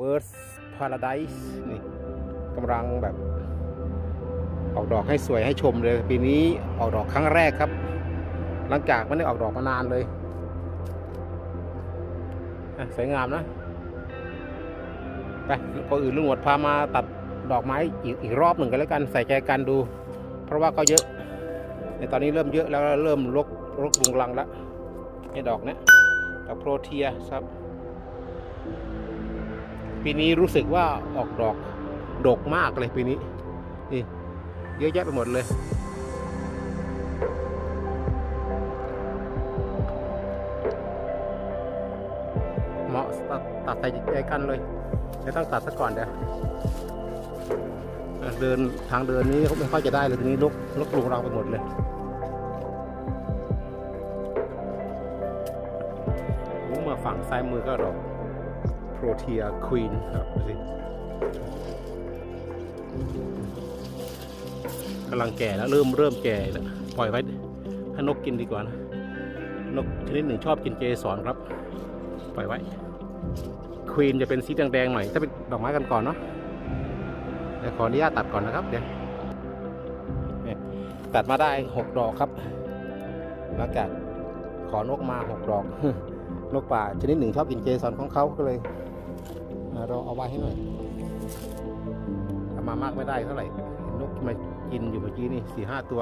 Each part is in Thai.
เบิร์ดพาราไดส์นี่กำลังแบบออกดอกให้สวยให้ชมเลย ปีนี้ออกดอกครั้งแรกครับ หลังจากไม่ได้ออกดอกมานานเลยสวยงามนะไปก็อื่นลุงหมดพามาตัดดอกไม้อีกอีกรอบหนึ่งกันแล้วกันใส่ใจกันดู เพราะว่าก็เยอะ ในตอนนี้เริ่มเยอะแล้วเริ่มรกรกรุงรังแล้วไอ้ดอกนี้ดอกโปรเทียครับ ปีนี้รู้สึกว่าออกดอกดกมากเลยปีนี้นี่เยอะแยะไปหมดเลย เหมาะตัดตัดใส่ใจกันเลยไม่ต้องตัดซะก่อนเดี๋ยวเอ่อเดินทางเดินนี้ไม่ค่อยจะได้เลยทีนี้ลกลกลุงรังไปหมดเลยมมาฝั่งซ้ายมือก็ดอก โปรเทียควีนครับดูสิกำลังแก่แล้วเริ่มเริ่มแก่แล้วปล่อยไว้ให้นกกินดีกว่านะนกชนิดหนึ่งชอบกินเจสรครับ ปล่อยไว้ ควีนจะเป็นสีแดงๆหน่อย ถ้าเป็นดอกไม้กันก่อนเนาะเดี๋ยวขออนุญาตตัดก่อนนะครับเดี๋ยวตัดมาได้หกดอกครับ หลังจากขอนกมาหกดอก นกป่าชนิดหนึ่งชอบกินเจสอนของเขาก็เลย เราเอาไว้ให้หน่อยมามากไม่ได้เท่าไหร่เห็นนกมากินอยู่เมื่อกี้นี่สี่ห้าตัว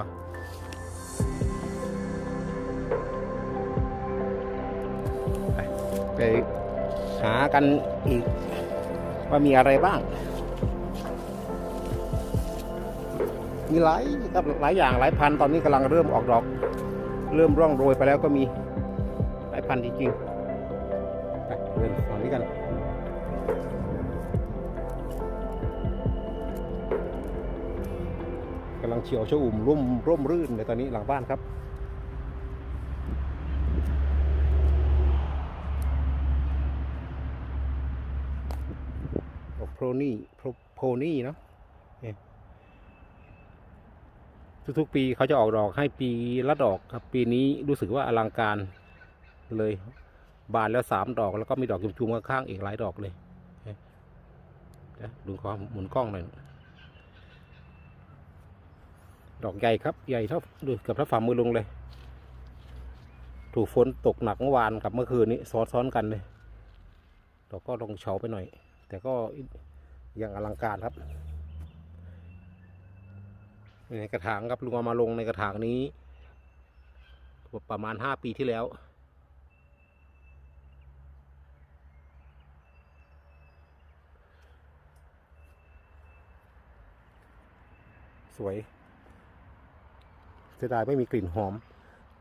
ไปไปหากันอีก ว่ามีอะไรบ้าง มีหลายครับหลายอย่างหลายพันธุ์ตอนนี้กำลังเริ่มออกดอก เริ่มร่องโรยไปแล้วก็มีหลายพันธุ์จริงๆไปเดินฝั่งนี้กัน เฉียวชอุ่มร่มร่มรื่นเลยตอนนี้หลังบ้านครับ โพนี่โพนี่เนาะทุกๆ ปีเขาจะออกดอกให้ปีละดอกครับ ปีนี้รู้สึกว่าอลังการเลย บานแล้วสามดอก แล้วก็มีดอกจุ่มๆข้างๆอีกหลายดอกเลยดี๋ยวดูขอหมุนกล้องหน่อย ดอกใหญ่ครับ ใหญ่เท่าดูเกือบเท่าฝ่ามือลงเลย ถูกฝนตกหนักเมื่อวานกับเมื่อคืนนี้ซ้อนๆกันเลยดอกก็ลงเฉาไปหน่อย แต่ก็ยังอลังการครับ ในกระถางครับลุงเอามาลงในกระถางนี้ ประมาณห้าปีที่แล้วสวย เสียดายไม่มีกลิ่นหอม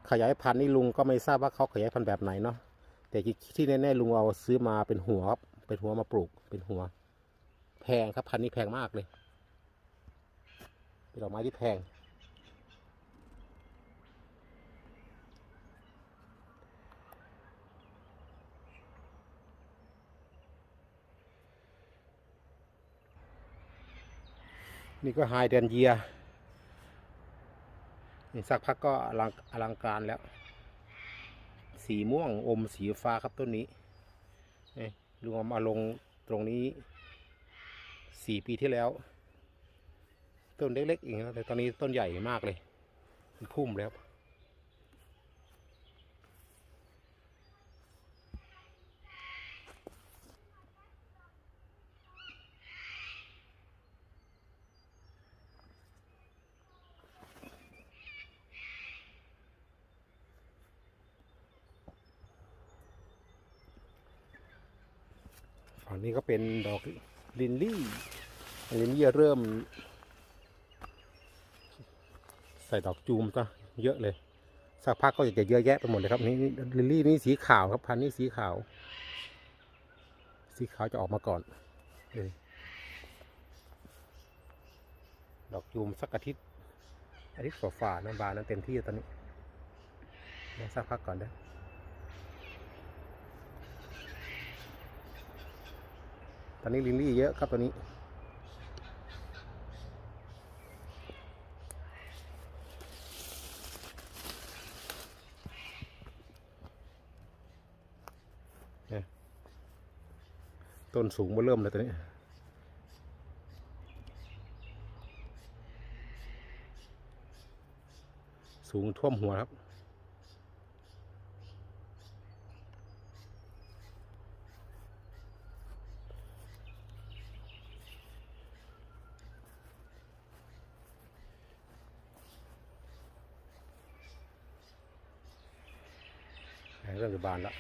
ขยายพันธุ์นี่ลุงก็ไม่ทราบว่าเขาขยายพันธุ์แบบไหนเนาะแต่ที่แน่ๆลุงเอาซื้อมาเป็นหัวครับเป็นหัวมาปลูกเป็นหัว แพงครับพันธุ์นี้แพงมากเลยเป็นดอกไม้ที่แพงนี่ก็ไฮเดนเยีย นี่สักพักก็อลังอลังการแล้ว สีม่วงอมสีฟ้าครับต้นนี้นี่ลุงเอามาลงตรงนี้สี่ปีที่แล้ว ต้นเล็กๆเองนะแต่ตอนนี้ต้นใหญ่มากเลย พุ่มแล้ว ฝั่งนี้ก็เป็นดอกลินลี่ลินลี่เริ่ม ใส่ดอกจูมซะเยอะเลยสักพักก็จะเยอะแยะไปหมดเลยครับนี่ลิลลี่นี่สีขาวครับพันนี้สีขาว สีขาวจะออกมาก่อนเออดอกจูมสักอาทิตย์อาทิตย์ฝ่าๆน้ำบานนั้นเต็มที่ตอนนี้เดี๋ยวสักพักก่อนเด้ อนนี้ลิลลี่เยอะครับตัวนี้ ต้นสูงมาเริ่มเลยตอนนี้สูงท่วมหัวครับ เริ่มจะบานแล้ว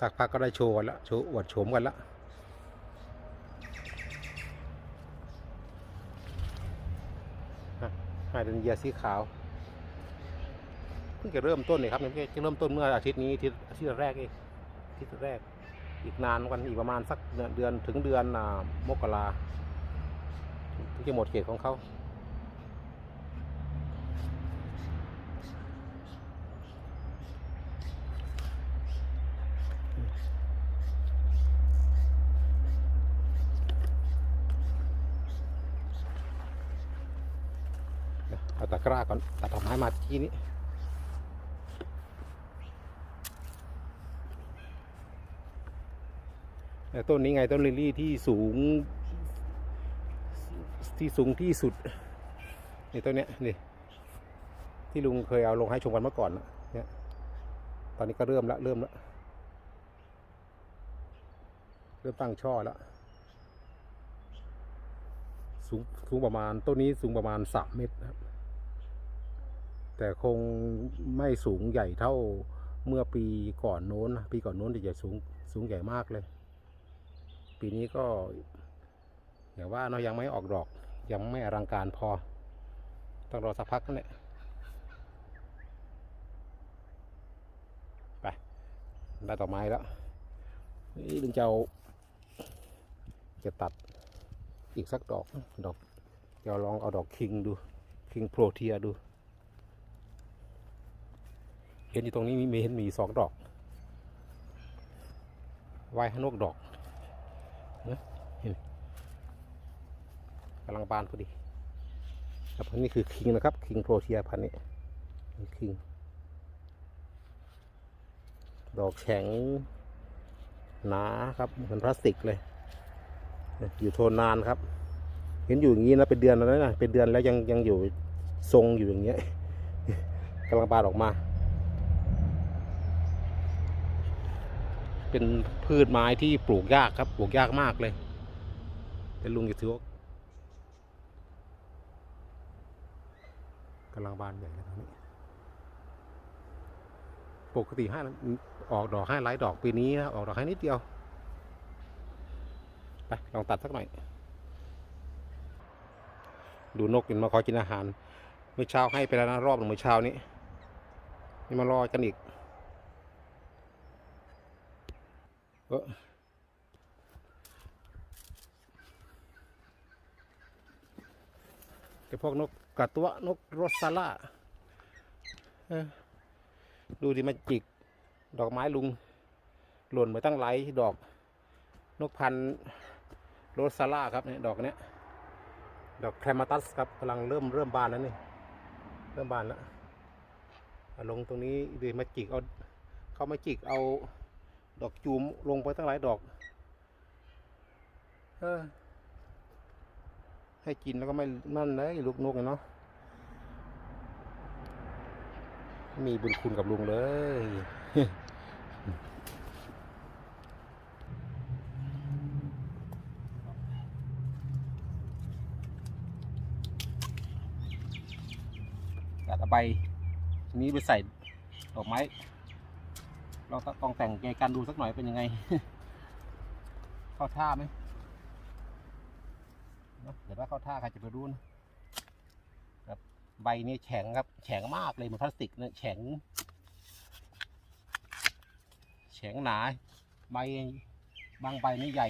สักพักก็ได้โชว์กันแล้วโชว์อวดโฉมกันแล้วไฮเดรนเยียสีขาวเพิ่งจะเริ่มต้นเลยครับเนี่ยเพิ่งจะเริ่มต้นเมื่ออาทิตย์นี้อาทิตย์อาทิตย์แรกเองอาทิตย์แรก อีกนานวันอีกประมาณสักเดือนถึงเดือนอมกราถึงจะหมดเขตของเขา ตะกร้าก่อนตัดดอกไม้มาที่นี้แต่ต้นนี้ไงต้นลิลลี่ที่สูง ที่สูงที่สุดนี่ต้นเนี้ยนี่ที่ลุงเคยเอาลงให้ชมกันเมื่อก่อนเนี่ยตอนนี้ก็เริ่มละเริ่มละเริ่มตั้งช่อแล้วสูงสูงประมาณต้นนี้สูงประมาณสามเมตรนะครับ แต่คงไม่สูงใหญ่เท่าเมื่อปีก่อนโน้น ปีก่อนโน้นจะสูงสูงใหญ่มากเลย ปีนี้ก็อย่างว่าเนาะยังไม่ออกดอก ยังไม่อลังการพอ ต้องรอสักพักนั่นแหละไปได้ดอไม้แล้วนี่ลุงเจะเอาจะตัดอีกสักดอกดอกเดี๋ยวลองเอาดอกคิงดู คิงโปรเทียดู เห็นอยู่ตรงนี้มีเห็นมีสองดอกไว้ให้นกดอกกำลังบานพอดีครับนนี้คือคิงนะครับ คิงโปรเทียพันธุ์นี้คิง ดอกแข็งหนาครับเหมือนพลาสติกเลย อยู่โทนนานครับ เห็นอยู่อย่างนี้นะเป็นเดือนแล้วนะเป็นเดือนแล้วยังยังอยู่ทรงอยู่อย่างเงี้ยกำลังบานออกมา เป็นพืชไม้ที่ปลูกยากครับ ปลูกยากมากเลยแต่ลุงจะถือว่ากำลังบานใหญ่เลยตรงนี้ ปกติให้ออกดอกให้ไร้ดอกปีนี้ออกดอกให้นิดเดียว ไป ลองตัดสักหน่อย ดูนกกินมาคอยกินอาหาร เมื่อเช้าให้ไปแล้วนะรอบหนึ่งเมื่อเช้านี้ นี่มารอกันอีก เออแต่พวกนกกระตัวนกโรสซาล่าดูดิมาจิก ดอกไม้ลุง หล่นไปตั้งไหลายดอก นกพันโรสซาล่าครับเนี่ยดอกเนี้ย ดอกแคลมาตัสครับกำลังเริ่มเริ่มบานแล้วนี่ เริ่มบานแล้วลงตรงนี้ดีมาจิกเอาเขามาจิกเอา ดอกจูมลงไปตั้งหลายดอกเออให้กินแล้วก็ไม่นั่นเลยลูกนกเนาะมีบุญคุณกับลุงเลยตัดเอาใบนี้ไปใส่ดอกไม้ เราต้องแต่งแกกันดูสักหน่อยเป็นยังไงเข้าท่าไหมเดี๋ยวว่าเข้าท่าใครจะไปรู้นะครับใบนี้แข็งครับแข็งมากเลยเหมือนพลาสติกเนี่ยแข็งแข็งหนา ใบบางใบนี่ใหญ่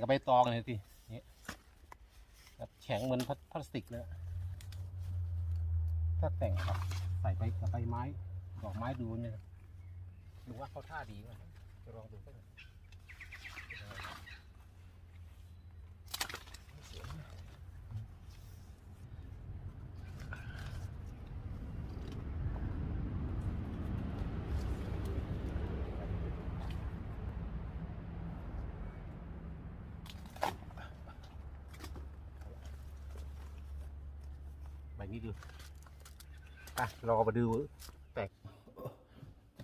กับใบตองเลยสินี่แบบแข็งเหมือนพลาสติกเลยถ้าแต่งครับใส่ไปกับใบไม้ดอกไม้ดูเนี่ย ดูว่าเขาท่าดีไหมจะลองดูก็ได้แบบนี้ดูอะรอมาดูแตก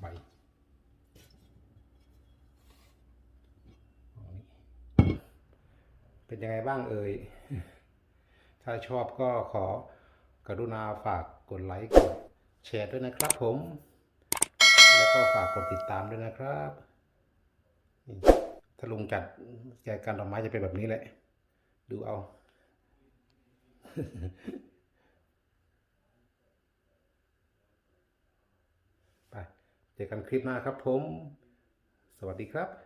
ใบ ยังไงบ้างเอ่ย ถ้าชอบก็ขอกรุณาฝากกดไลค์กดแชร์ด้วยนะครับผม แล้วก็ฝากกดติดตามด้วยนะครับนี่ถ้าลุงจัดแจกันดอกไม้จะเป็นแบบนี้แหละ ดูเอาไปเจอกันคลิปหน้าครับผม สวัสดีครับ